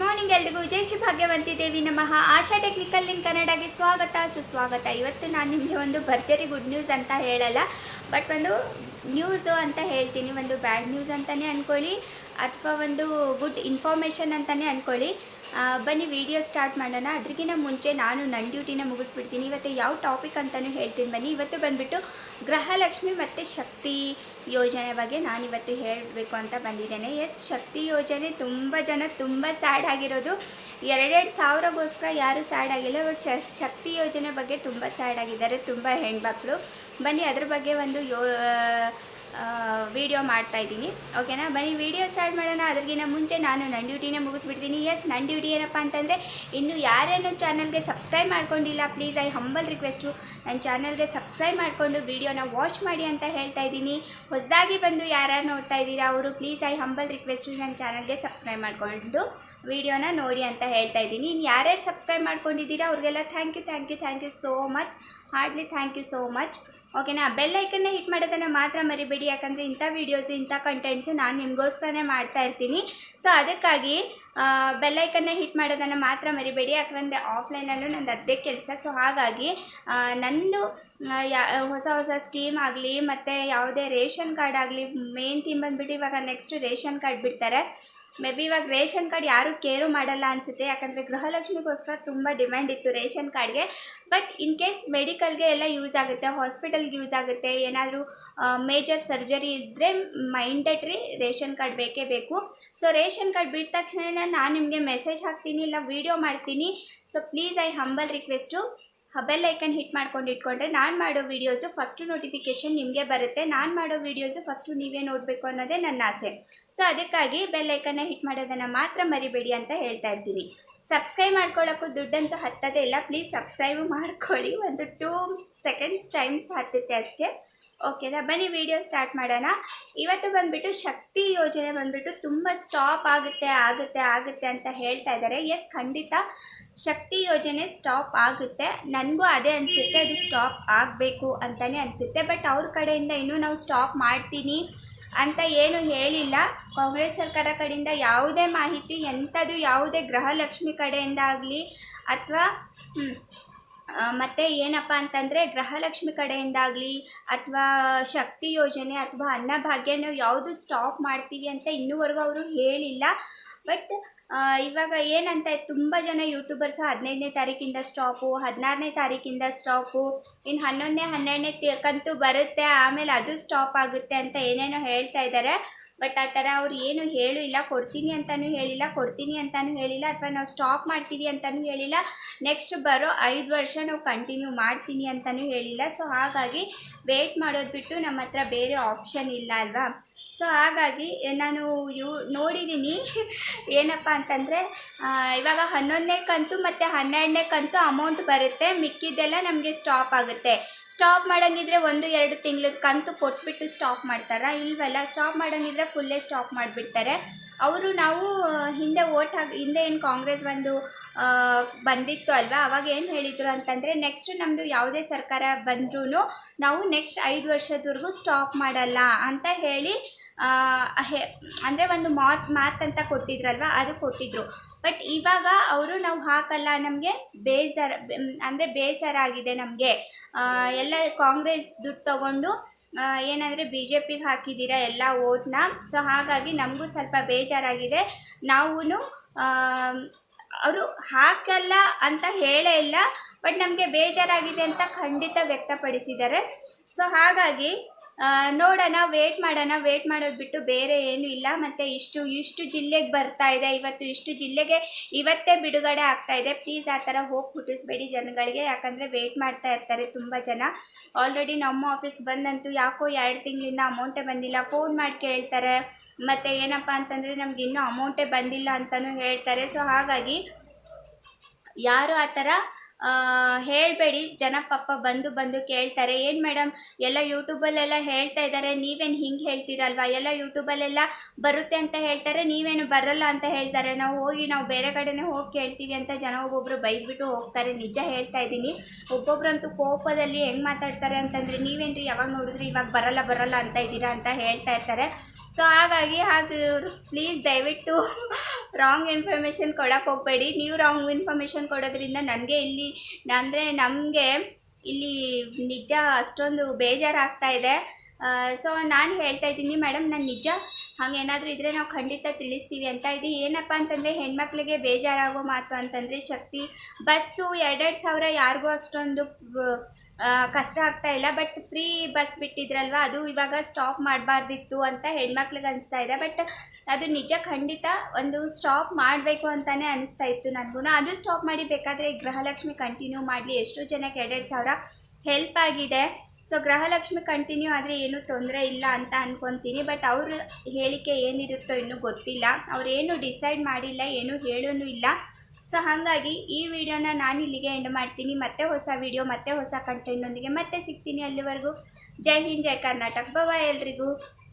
Morning ಎಲ್ರಿಗೂ ಜೈ ಶ್ರೀ ಭಾಗ್ಯವಂತಿ ದೇವಿ ನಮಃ. ಆಶಾ technical link ಕನ್ನಡಗೆ ಸ್ವಾಗತ, ಸುಸ್ವಾಗತ. ಇವತ್ತು ನಾನು ನಿಮಗೆ ಒಂದು ಭರ್ಜರಿ ಗುಡ್ ನ್ಯೂಸ್ ಅಂತ ಹೇಳಲ್ಲ, ಬಟ್ ಒಂದು ನ್ಯೂಸು ಅಂತ ಹೇಳ್ತೀನಿ. ಒಂದು ಬ್ಯಾಡ್ ನ್ಯೂಸ್ ಅಂತಲೇ ಅಂದ್ಕೊಳ್ಳಿ ಅಥವಾ ಒಂದು ಗುಡ್ ಇನ್ಫಾರ್ಮೇಷನ್ ಅಂತಲೇ ಅಂದ್ಕೊಳ್ಳಿ ಬನ್ನಿ, ವಿಡಿಯೋ ಸ್ಟಾರ್ಟ್ ಮಾಡೋಣ. ಅದಕ್ಕಿಂತ ಮುಂಚೆ ನಾನು ನನ್ನ ಡ್ಯೂಟಿನ ಮುಗಿಸ್ಬಿಡ್ತೀನಿ. ಇವತ್ತು ಯಾವ ಟಾಪಿಕ್ ಅಂತಲೂ ಹೇಳ್ತೀನಿ. ಬನ್ನಿ, ಇವತ್ತು ಬಂದುಬಿಟ್ಟು ಗೃಹಲಕ್ಷ್ಮಿ ಮತ್ತು ಶಕ್ತಿ ಯೋಜನೆ ಬಗ್ಗೆ ನಾನಿವತ್ತು ಹೇಳಬೇಕು ಅಂತ ಬಂದಿದ್ದೇನೆ. ಎಸ್, ಶಕ್ತಿ ಯೋಜನೆ ತುಂಬ ಜನ ತುಂಬ ಸ್ಯಾಡ್ ಆಗಿರೋದು. ಎರಡೆರಡು ಸಾವಿರಗೋಸ್ಕರ ಯಾರೂ ಸ್ಯಾಡ್ ಆಗಿಲ್ಲ, ಬಟ್ ಶಕ್ತಿ ಯೋಜನೆ ಬಗ್ಗೆ ತುಂಬ ಸ್ಯಾಡ್ ಆಗಿದ್ದಾರೆ, ತುಂಬ ಹೆಣ್ಮಕ್ಳು. ಬನ್ನಿ, ಅದ್ರ ಬಗ್ಗೆ ಒಂದು ಯೋ ವಿಡಿಯೋ ಮಾಡ್ತಾ ಇದ್ದೀನಿ. ಓಕೆನಾ ಬನ್ನಿ ವಿಡಿಯೋ ಸ್ಟಾರ್ಟ್ ಮಾಡೋಣ. ಅದ್ರಿಗಿಂತ ಮುಂಚೆ ನಾನು ನನ್ನ ಡ್ಯೂಟಿನೇ ಮುಗಿಸ್ಬಿಡ್ತೀನಿ. ಎಸ್ ನನ್ನ ಡ್ಯೂಟಿ ಏನಪ್ಪ ಅಂತಂದರೆ, ಇನ್ನು ಯಾರ್ಯಾರು ಚಾನಲ್ಗೆ ಸಬ್ಸ್ಕ್ರೈಬ್ ಮಾಡ್ಕೊಂಡಿಲ್ಲ ಪ್ಲೀಸ್ ಐ ಹಂಬಲ್ ರಿಕ್ವೆಸ್ಟು ನನ್ನ ಚಾನಲ್ಗೆ ಸಬ್ಸ್ಕ್ರೈಬ್ ಮಾಡಿಕೊಂಡು ವಿಡಿಯೋನ ವಾಚ್ ಮಾಡಿ ಅಂತ ಹೇಳ್ತಾ ಇದ್ದೀನಿ. ಹೊಸದಾಗಿ ಬಂದು ಯಾರ್ಯಾರು ನೋಡ್ತಾ ಇದ್ದೀರಾ ಅವರು ಪ್ಲೀಸ್ ಐ ಹಂಬಲ್ ರಿಕ್ವೆಸ್ಟು ನನ್ನ ಚಾನಲ್ಗೆ ಸಬ್ಸ್ಕ್ರೈಬ್ ಮಾಡಿಕೊಂಡು ವಿಡಿಯೋನ ನೋಡಿ ಅಂತ ಹೇಳ್ತಾ ಇದ್ದೀನಿ. ಇನ್ನು ಯಾರ್ಯಾರು ಸಬ್ಸ್ಕ್ರೈಬ್ ಮಾಡ್ಕೊಂಡಿದ್ದೀರಾ, ಅವ್ರಿಗೆಲ್ಲ thank you thank you thank you so much hardly thank you so much ಓಕೆನಾ ಬೆಲ್ ಐಕನ್ನ ಹಿಟ್ ಮಾಡೋದನ್ನು ಮಾತ್ರ ಮರಿಬೇಡಿ, ಯಾಕಂದರೆ ಇಂಥ ವೀಡಿಯೋಸು ಇಂಥ ಕಂಟೆಂಟ್ಸು ನಾನು ನಿಮಗೋಸ್ಕರನೇ ಮಾಡ್ತಾ ಇರ್ತೀನಿ. ಸೊ ಅದಕ್ಕಾಗಿ ಬೆಲ್ ಐಕನ್ನ ಹಿಟ್ ಮಾಡೋದನ್ನು ಮಾತ್ರ ಮರಿಬೇಡಿ, ಯಾಕಂದರೆ ಆಫ್ಲೈನಲ್ಲೂ ನಂದು ಅದೇ ಕೆಲಸ. ಸೊ ಹಾಗಾಗಿ ನಂದು ಯಾ, ಹೊಸ ಹೊಸ ಸ್ಕೀಮ್ ಆಗಲಿ, ಮತ್ತು ಯಾವುದೇ ರೇಷನ್ ಕಾರ್ಡ್ ಆಗಲಿ ಮೇನ್ ಥೀಮ್ ಬಂದುಬಿಟ್ಟು ಇವಾಗ ನೆಕ್ಸ್ಟ್ ರೇಷನ್ ಕಾರ್ಡ್ ಬಿಡ್ತಾರೆ. ಮೇ ಬಿ ಇವಾಗ ರೇಷನ್ ಕಾರ್ಡ್ ಯಾರೂ ಕೇರು ಮಾಡಲ್ಲ ಅನಿಸುತ್ತೆ. ಯಾಕಂದರೆ ಗೃಹಲಕ್ಷ್ಮಿಗೋಸ್ಕರ ತುಂಬ ಡಿಮ್ಯಾಂಡ್ ಇತ್ತು ರೇಷನ್ ಕಾರ್ಡ್ಗೆ. ಬಟ್ ಇನ್ ಕೇಸ್ ಮೆಡಿಕಲ್ಗೆ ಎಲ್ಲ ಯೂಸ್ ಆಗುತ್ತೆ ಹಾಸ್ಪಿಟಲ್ಗೆ ಯೂಸ್ ಆಗುತ್ತೆ, ಏನಾದರೂ ಮೇಜರ್ ಸರ್ಜರಿ ಇದ್ದರೆ ಮೈಂಡೆಟ್ರಿ ರೇಷನ್ ಕಾರ್ಡ್ ಬೇಕೇ ಬೇಕು. ಸೊ ರೇಷನ್ ಕಾರ್ಡ್ ಬಿಟ್ಟ ತಕ್ಷಣ ನಾನು ನಿಮಗೆ ಮೆಸೇಜ್ ಹಾಕ್ತೀನಿ, ಇಲ್ಲ ವೀಡಿಯೋ ಮಾಡ್ತೀನಿ. So please I humble request bell icon hit ಮಾಡ್ಕೊಂಡು ಇಟ್ಕೊಂಡ್ರೆ ನಾನು ಮಾಡೋ ವೀಡಿಯೋಸು ಫಸ್ಟು ನೋಟಿಫಿಕೇಷನ್ ನಿಮಗೆ ಬರುತ್ತೆ. ನಾನು ಮಾಡೋ ವೀಡಿಯೋಸು ಫಸ್ಟು ನೀವೇ ನೋಡಬೇಕು ಅನ್ನೋದೇ ನನ್ನ ಆಸೆ. ಸೊ ಅದಕ್ಕಾಗಿ ಬೆಲ್ ಐಕನ್ನ ಹಿಟ್ ಮಾಡೋದನ್ನು ಮಾತ್ರ ಮರಿಬೇಡಿ ಅಂತ ಹೇಳ್ತಾ ಇರ್ತೀನಿ. ಸಬ್ಸ್ಕ್ರೈಬ್ ಮಾಡ್ಕೊಳ್ಳೋಕ್ಕೂ ದುಡ್ಡಂತೂ ಹತ್ತದೇ ಇಲ್ಲ. ಪ್ಲೀಸ್ ಸಬ್ಸ್ಕ್ರೈಬ್ ಮಾಡ್ಕೊಳ್ಳಿ. ಒಂದು ಟೂ ಸೆಕೆಂಡ್ಸ್ ಟೈಮ್ಸ್ ಹತ್ತುತ್ತೆ ಅಷ್ಟೇ. ಓಕೆನಾ? ಬನ್ನಿ ವಿಡಿಯೋ ಸ್ಟಾರ್ಟ್ ಮಾಡೋಣ. ಇವತ್ತು ಬಂದುಬಿಟ್ಟು ಶಕ್ತಿ ಯೋಜನೆ ಬಂದುಬಿಟ್ಟು ತುಂಬ ಸ್ಟಾಪ್ ಆಗುತ್ತೆ ಆಗುತ್ತೆ ಆಗುತ್ತೆ ಅಂತ ಹೇಳ್ತಾ ಇದ್ದಾರೆ. ಎಸ್ ಖಂಡಿತ ಶಕ್ತಿ ಯೋಜನೆ ಸ್ಟಾಪ್ ಆಗುತ್ತೆ. ನನಗೂ ಅದೇ ಅನಿಸುತ್ತೆ, ಅದು ಸ್ಟಾಪ್ ಆಗಬೇಕು ಅಂತಲೇ ಅನಿಸುತ್ತೆ. ಬಟ್ ಅವ್ರ ಕಡೆಯಿಂದ ಇನ್ನೂ ನಾವು ಸ್ಟಾಪ್ ಮಾಡ್ತೀನಿ ಅಂತ ಏನು ಹೇಳಿಲ್ಲ. ಕಾಂಗ್ರೆಸ್ ಸರ್ಕಾರ ಕಡೆಯಿಂದ ಯಾವುದೇ ಮಾಹಿತಿ, ಎಂಥದ್ದು ಯಾವುದೇ ಗೃಹಲಕ್ಷ್ಮಿ ಕಡೆಯಿಂದ ಆಗಲಿ ಅಥವಾ ಮತ್ತು ಏನಪ್ಪ ಅಂತಂದರೆ ಗೃಹಲಕ್ಷ್ಮಿ ಕಡೆಯಿಂದಾಗಲಿ ಅಥವಾ ಶಕ್ತಿ ಯೋಜನೆ ಅಥವಾ ಅನ್ನಭಾಗ್ಯನ ಯಾವುದು ಸ್ಟಾಪ್ ಮಾಡ್ತೀವಿ ಅಂತ ಇನ್ನೂವರೆಗೂ ಅವರು ಹೇಳಿಲ್ಲ. ಬಟ್ ಇವಾಗ ಏನಂತ ತುಂಬ ಜನ ಯೂಟ್ಯೂಬರ್ಸು ಹದಿನೈದನೇ ತಾರೀಕಿಂದ ಸ್ಟಾಪು ಹದಿನಾರನೇ ತಾರೀಕಿಂದ ಸ್ಟಾಪು ಇನ್ನು ಹನ್ನೊಂದನೇ ಹನ್ನೆರಡನೇ ಕಂತು ಬರುತ್ತೆ, ಆಮೇಲೆ ಅದು ಸ್ಟಾಪ್ ಆಗುತ್ತೆ ಅಂತ ಏನೇನೋ ಹೇಳ್ತಾ ಇದ್ದಾರೆ ಬಟ್ ಆ ಥರ ಅವ್ರು ಏನು ಹೇಳು ಇಲ್ಲ ಕೊಡ್ತೀನಿ ಅಂತಲೂ ಹೇಳಿಲ್ಲ, ಕೊಡ್ತೀನಿ ಅಂತಲೂ ಹೇಳಿಲ್ಲ ಅಥವಾ ನಾವು ಸ್ಟಾಪ್ ಮಾಡ್ತೀವಿ ಅಂತಲೂ ಹೇಳಿಲ್ಲ ನೆಕ್ಸ್ಟ್ ಬರೋ ಐದು ವರ್ಷ ನಾವು ಕಂಟಿನ್ಯೂ ಮಾಡ್ತೀನಿ ಅಂತಲೂ ಹೇಳಿಲ್ಲ. ಸೊ ಹಾಗಾಗಿ ವೇಟ್ ಮಾಡೋದು ಬಿಟ್ಟು ನಮ್ಮ ಹತ್ರ ಬೇರೆ ಆಪ್ಷನ್ ಇಲ್ಲ ಅಲ್ವಾ? ಸೊ ಹಾಗಾಗಿ ನಾನು ಯು ನೋಡಿದ್ದೀನಿ ಏನಪ್ಪ ಅಂತಂದರೆ ಇವಾಗ ಹನ್ನೊಂದನೇ ಕಂತು ಮತ್ತು ಹನ್ನೆರಡನೇ ಕಂತು ಅಮೌಂಟ್ ಬರುತ್ತೆ. ಮಿಕ್ಕಿದ್ದೆಲ್ಲ ನಮಗೆ ಸ್ಟಾಪ್ ಆಗುತ್ತೆ. ಸ್ಟಾಪ್ ಮಾಡೋಂಗಿದ್ರೆ ಒಂದು, ಎರಡು ತಿಂಗಳ ಕಂತು ಕೊಟ್ಬಿಟ್ಟು ಸ್ಟಾಪ್ ಮಾಡ್ತಾರಾ? ಇಲ್ವಲ್ಲ ಸ್ಟಾಪ್ ಮಾಡೋಂಗಿದ್ರೆ ಫುಲ್ಲೇ ಸ್ಟಾಪ್ ಮಾಡಿಬಿಡ್ತಾರೆ. ಅವರು ನಾವು ಹಿಂದೆ ಓಟ್ ಹಾಕಿ, ಹಿಂದೆ ಏನು ಕಾಂಗ್ರೆಸ್ ಒಂದು ಬಂದಿತ್ತು ಅಲ್ವಾ? ಅವಾಗ ಏನು ಹೇಳಿದರು ಅಂತಂದರೆ ನೆಕ್ಸ್ಟ್ ನಮ್ಮದು ಯಾವುದೇ ಸರ್ಕಾರ ಬಂದ್ರೂ ನಾವು ನೆಕ್ಸ್ಟ್ ಐದು ವರ್ಷದವರೆಗೂ ಸ್ಟಾಪ್ ಮಾಡಲ್ಲ ಅಂತ ಹೇಳಿ ಹೆ ಅಂದರೆ ಒಂದು ಮಾತ್ ಮಾತಂತ ಕೊಟ್ಟಿದ್ರಲ್ವ, ಅದು ಕೊಟ್ಟಿದ್ರು. ಬಟ್ ಇವಾಗ ಅವರು ನಾವು ಹಾಕಲ್ಲ, ನಮಗೆ ಬೇಜಾರ ಅಂದರೆ ಬೇಸರ ಆಗಿದೆ ನಮಗೆ ಎಲ್ಲ ಕಾಂಗ್ರೆಸ್ ದುಡ್ಡು ತಗೊಂಡು ಏನಂದರೆ ಬಿ ಜೆ ಪಿಗೆ ಹಾಕಿದ್ದೀರಾ ಎಲ್ಲ ಓಟ್ನ ಸೊ ಹಾಗಾಗಿ ನಮಗೂ ಸ್ವಲ್ಪ ಬೇಜಾರಾಗಿದೆ. ನಾವೂ ಅವರು ಹಾಕಲ್ಲ ಅಂತ ಹೇಳೇ ಇಲ್ಲ, ಬಟ್ ನಮಗೆ ಬೇಜಾರಾಗಿದೆ ಅಂತ ಖಂಡಿತ ವ್ಯಕ್ತಪಡಿಸಿದ್ದಾರೆ. ಸೊ ಹಾಗಾಗಿ ನೋಡೋಣ ವೇಟ್ ಮಾಡೋಣ. ವೇಟ್ ಮಾಡೋದು ಬಿಟ್ಟು ಬೇರೆ ಏನೂ ಇಲ್ಲ. ಮತ್ತು ಇಷ್ಟು ಇಷ್ಟು ಜಿಲ್ಲೆಗೆ ಬರ್ತಾ ಇದೆ. ಇವತ್ತು ಇಷ್ಟು ಜಿಲ್ಲೆಗೆ ಇವತ್ತೇ ಬಿಡುಗಡೆ ಆಗ್ತಾ ಇದೆ. ಪ್ಲೀಸ್ ಆ ಥರ ಹೋಗಿ ಮುಟ್ಟಿಸ್ಬೇಡಿ ಜನಗಳಿಗೆ. ಯಾಕಂದರೆ ವೇಟ್ ಮಾಡ್ತಾ ಇರ್ತಾರೆ ತುಂಬ ಜನ. ಆಲ್ರೆಡಿ ನಮ್ಮ ಆಫೀಸ್ ಬಂದಂತೂ ಯಾಕೋ ಎರಡು ತಿಂಗಳಿಂದ ಅಮೌಂಟೇ ಬಂದಿಲ್ಲ. ಫೋನ್ ಮಾಡಿ ಕೇಳ್ತಾರೆ. ಮತ್ತು ಏನಪ್ಪ ಅಂತಂದರೆ ನಮ್ಗೆ ಇನ್ನೂ ಅಮೌಂಟೇ ಬಂದಿಲ್ಲ ಅಂತಲೂ ಹೇಳ್ತಾರೆ. ಸೊ ಹಾಗಾಗಿ ಯಾರು ಆ ಥರ ಹೇಳಬೇಡಿ. ಜನ ಪಾಪ ಬಂದು ಬಂದು ಕೇಳ್ತಾರೆ. ಏನು ಮೇಡಮ್, ಎಲ್ಲ ಯೂಟ್ಯೂಬಲ್ಲೆಲ್ಲ ಹೇಳ್ತಾ ಇದ್ದಾರೆ. ನೀವೇನು ಹಿಂಗೆ ಹೇಳ್ತೀರಲ್ವಾ? ಎಲ್ಲ ಯೂಟ್ಯೂಬಲ್ಲೆಲ್ಲ ಬರುತ್ತೆ ಅಂತ ಹೇಳ್ತಾರೆ. ನೀವೇನು ಬರಲ್ಲ ಅಂತ ಹೇಳ್ತಾರೆ. ನಾವು ಹೋಗಿ, ನಾವು ಬೇರೆ ಕಡೆನೇ ಹೋಗಿ ಕೇಳ್ತೀವಿ ಅಂತ ಜನ ಒಬ್ಬೊಬ್ಬರು ಬೈದ್ಬಿಟ್ಟು ಹೋಗ್ತಾರೆ. ನಿಜ ಹೇಳ್ತಾ ಇದ್ದೀನಿ. ಒಬ್ಬೊಬ್ರಂತೂ ಕೋಪದಲ್ಲಿ ಹೆಂಗೆ ಮಾತಾಡ್ತಾರೆ ಅಂತಂದರೆ, ನೀವೇನ್ರಿ ಯಾವಾಗ ನೋಡಿದ್ರಿ, ಇವಾಗ ಬರಲ್ಲ ಬರಲ್ಲ ಅಂತ ಇದ್ದೀರಾ ಅಂತ ಹೇಳ್ತಾ ಇರ್ತಾರೆ. ಸೊ, ಹಾಗಾಗಿ ಹಾಗೆ ಪ್ಲೀಸ್ ದಯವಿಟ್ಟು ರಾಂಗ್ ಇನ್ಫಾರ್ಮೇಷನ್ ಕೊಡೋಕೆ ಹೋಗಬೇಡಿ. ನೀವು ರಾಂಗ್ ಇನ್ಫಾರ್ಮೇಷನ್ ಕೊಡೋದ್ರಿಂದ ನನಗೆ ಇಲ್ಲಿ ಅಂದರೆ ನಮಗೆ ಇಲ್ಲಿ ನಿಜ ಅಷ್ಟೊಂದು ಬೇಜಾರಾಗ್ತಾ ಇದೆ. ಸೊ ನಾನು ಹೇಳ್ತಾ ಇದ್ದೀನಿ ಮೇಡಮ್ ನಾನು ನಿಜ ಹಾಗೇನಾದರೂ ಇದ್ದರೆ ನಾವು ಖಂಡಿತ ತಿಳಿಸ್ತೀವಿ ಅಂತ ಇದು ಏನಪ್ಪ ಅಂತಂದರೆ ಹೆಣ್ಮಕ್ಳಿಗೆ ಬೇಜಾರಾಗೋ ಮಾತು ಅಂತಂದರೆ ಶಕ್ತಿ. ಬಸ್ಸು ಎರಡೆರಡು ಸಾವಿರ ಯಾರಿಗೂ ಅಷ್ಟೊಂದು ಕಷ್ಟ ಆಗ್ತಾ ಇಲ್ಲ. ಬಟ್ ಫ್ರೀ ಬಸ್ ಬಿಟ್ಟಿದ್ರಲ್ವ? ಅದು ಇವಾಗ ಸ್ಟಾಪ್ ಮಾಡಬಾರ್ದಿತ್ತು ಅಂತ ಹೆಣ್ಮಕ್ಳಿಗೆ ಅನಿಸ್ತಾ ಇದೆ. ಬಟ್ ಅದು ನಿಜ ಖಂಡಿತ ಒಂದು ಸ್ಟಾಪ್ ಮಾಡಬೇಕು ಅಂತಲೇ ಅನಿಸ್ತಾ ಇತ್ತು ನನಗೂ ಅದು ಸ್ಟಾಪ್ ಮಾಡಿ ಬೇಕಾದರೆ ಗೃಹಲಕ್ಷ್ಮಿ ಕಂಟಿನ್ಯೂ ಮಾಡಲಿ. ಎಷ್ಟೋ ಜನಕ್ಕೆ ಎರಡೆರಡು ಸಾವಿರ ಹೆಲ್ಪ್ ಆಗಿದೆ. ಸೊ ಗೃಹಲಕ್ಷ್ಮಿ ಕಂಟಿನ್ಯೂ ಆದರೆ ಏನೂ ತೊಂದರೆ ಇಲ್ಲ ಅಂತ ಅಂದ್ಕೊತೀನಿ ಬಟ್ ಅವರು ಹೇಳಿಕೆ ಏನಿರುತ್ತೋ ಇನ್ನೂ ಗೊತ್ತಿಲ್ಲ. ಅವ್ರೇನು ಡಿಸೈಡ್ ಮಾಡಿಲ್ಲ, ಏನೂ ಹೇಳೋನು ಇಲ್ಲ. ಸೊ ಹಾಗಾಗಿ ಈ ವಿಡಿಯೋನ ನಾನು ಇಲ್ಲಿಗೆ ಎಂಡ್ ಮಾಡ್ತೀನಿ. ಮತ್ತೆ ಹೊಸ ವಿಡಿಯೋ ಮತ್ತೆ ಹೊಸ ಕಂಟೆಂಟ್ನೊಂದಿಗೆ ಮತ್ತೆ ಸಿಗ್ತೀನಿ ಅಲ್ಲಿವರೆಗೂ. ಜೈ ಹಿಂದ್, ಜೈ ಕರ್ನಾಟಕ. ಬಾಯ್ ಎಲ್ರಿಗೂ.